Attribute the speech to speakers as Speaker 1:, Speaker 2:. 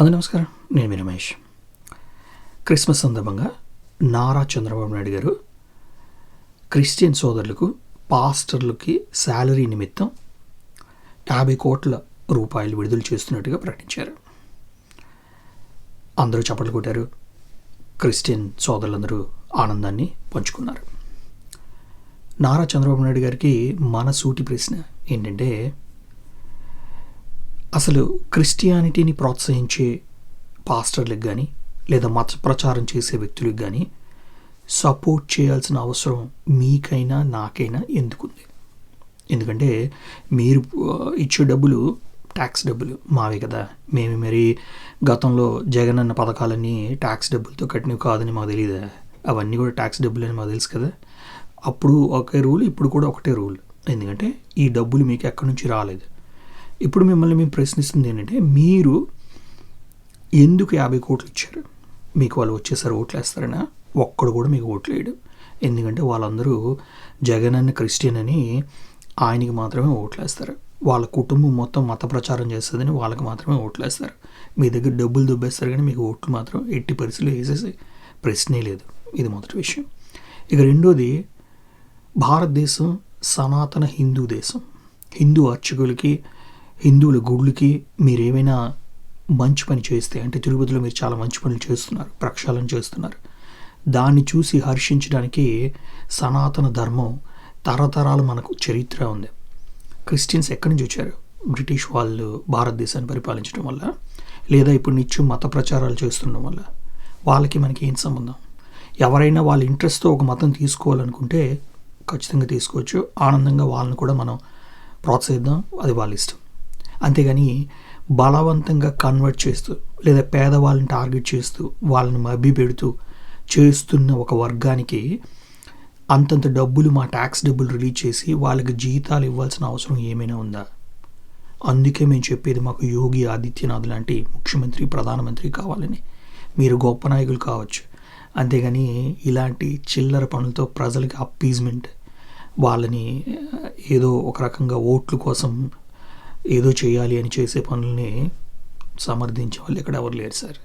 Speaker 1: అది నమస్కారం. నేను మీ రమేష్. క్రిస్మస్ సందర్భంగా నారా చంద్రబాబు నాయుడు గారు క్రిస్టియన్ సోదరులకు పాస్టర్లకి శాలరీ నిమిత్తం యాభై కోట్ల రూపాయలు విడుదల చేస్తున్నట్టుగా ప్రకటించారు. అందరూ చప్పట్లు కొట్టారు. క్రిస్టియన్ సోదరులందరూ ఆనందాన్ని పంచుకున్నారు. నారా చంద్రబాబు నాయుడు గారికి మన సూటి ప్రశ్న ఏంటంటే అసలు క్రిస్టియానిటీని ప్రోత్సహించే పాస్టర్లకు కానీ లేదా మత ప్రచారం చేసే వ్యక్తులకు కానీ సపోర్ట్ చేయాల్సిన అవసరం మీకైనా నాకైనా ఎందుకుంది? ఎందుకంటే మీరు ఇచ్చే డబ్బులు ట్యాక్స్ డబ్బులు మావే కదా. మేము మరి గతంలో జగన్ అన్న పథకాలన్నీ ట్యాక్స్ డబ్బులతో కట్టినవి కాదని మాకు తెలియదా అవన్నీ కూడా ట్యాక్స్ డబ్బులు అని మాకు తెలుసు కదా. అప్పుడు ఒకే రూల్ ఇప్పుడు కూడా ఒకటే రూల్. ఎందుకంటే ఈ డబ్బులు మీకు ఎక్కడి నుంచి రాలేదు? ఇప్పుడు మిమ్మల్ని మేము ప్రశ్నిస్తుంది ఏంటంటే మీరు ఎందుకు యాభై కోట్లు ఇచ్చారు? మీకు వాళ్ళు వచ్చేసారి ఓట్లు వేస్తారనా ఒక్కడు కూడా మీకు ఓట్లు వేయడు. ఎందుకంటే వాళ్ళందరూ జగన్ అన్న క్రిస్టియన్ అని ఆయనకి మాత్రమే ఓట్లు వేస్తారు వాళ్ళ కుటుంబం మొత్తం మత ప్రచారం చేస్తుందని వాళ్ళకి మాత్రమే ఓట్లు వేస్తారు మీ దగ్గర డబ్బులు దుబ్బేస్తారు కానీ మీకు ఓట్లు మాత్రం ఎట్టి పరిస్థితులు వేసేసి ప్రశ్నే లేదు. ఇది మొదటి విషయం. ఇక రెండోది భారతదేశం సనాతన హిందూ దేశం. హిందూ అర్చకులకి హిందువుల గుళ్ళకి మీరేమైనా మంచి పని చేస్తే అంటే తిరుపతిలో మీరు చాలా మంచి పనులు చేస్తున్నారు ప్రక్షాళన చేస్తున్నారు దాన్ని చూసి హర్షించడానికి సనాతన ధర్మం తరతరాలు మనకు చరిత్ర ఉంది. క్రిస్టియన్స్ ఎక్కడి నుంచి వచ్చారు? బ్రిటిష్ వాళ్ళు భారతదేశాన్ని పరిపాలించడం వల్ల లేదా ఇప్పుడు నిత్యం మత ప్రచారాలు చేస్తుండడం వల్ల? వాళ్ళకి మనకి ఏం సంబంధం? ఎవరైనా వాళ్ళ ఇంట్రెస్ట్తో ఒక మతం తీసుకోవాలనుకుంటే ఖచ్చితంగా తీసుకోవచ్చు. ఆనందంగా వాళ్ళని కూడా మనం ప్రోత్సహిద్దాం. అది వాళ్ళ ఇష్టం. అంతేగాని బలవంతంగా కన్వర్ట్ చేస్తూ లేదా పేదవాళ్ళని టార్గెట్ చేస్తూ వాళ్ళని మభ్య పెడుతూ చేస్తున్న ఒక వర్గానికి అంతంత డబ్బులు మా ట్యాక్స్ డబ్బులు రిలీజ్ చేసి వాళ్ళకి జీతాలు ఇవ్వాల్సిన అవసరం ఏమైనా ఉందా? అందుకే మేము చెప్పేది మాకు యోగి ఆదిత్యనాథ్ లాంటి ముఖ్యమంత్రి ప్రధానమంత్రి కావాలని. మీరు గొప్ప నాయకులు కావచ్చు. అంతేగాని ఇలాంటి చిల్లర పనులతో ప్రజలకి అప్పీజ్మెంట్ వాళ్ళని ఏదో ఒక రకంగా ఓట్ల కోసం ఏదో చేయాలి అని చేసే పనుల్ని సమర్థించే వాళ్ళు ఇక్కడ ఎవరు లేరు సార్.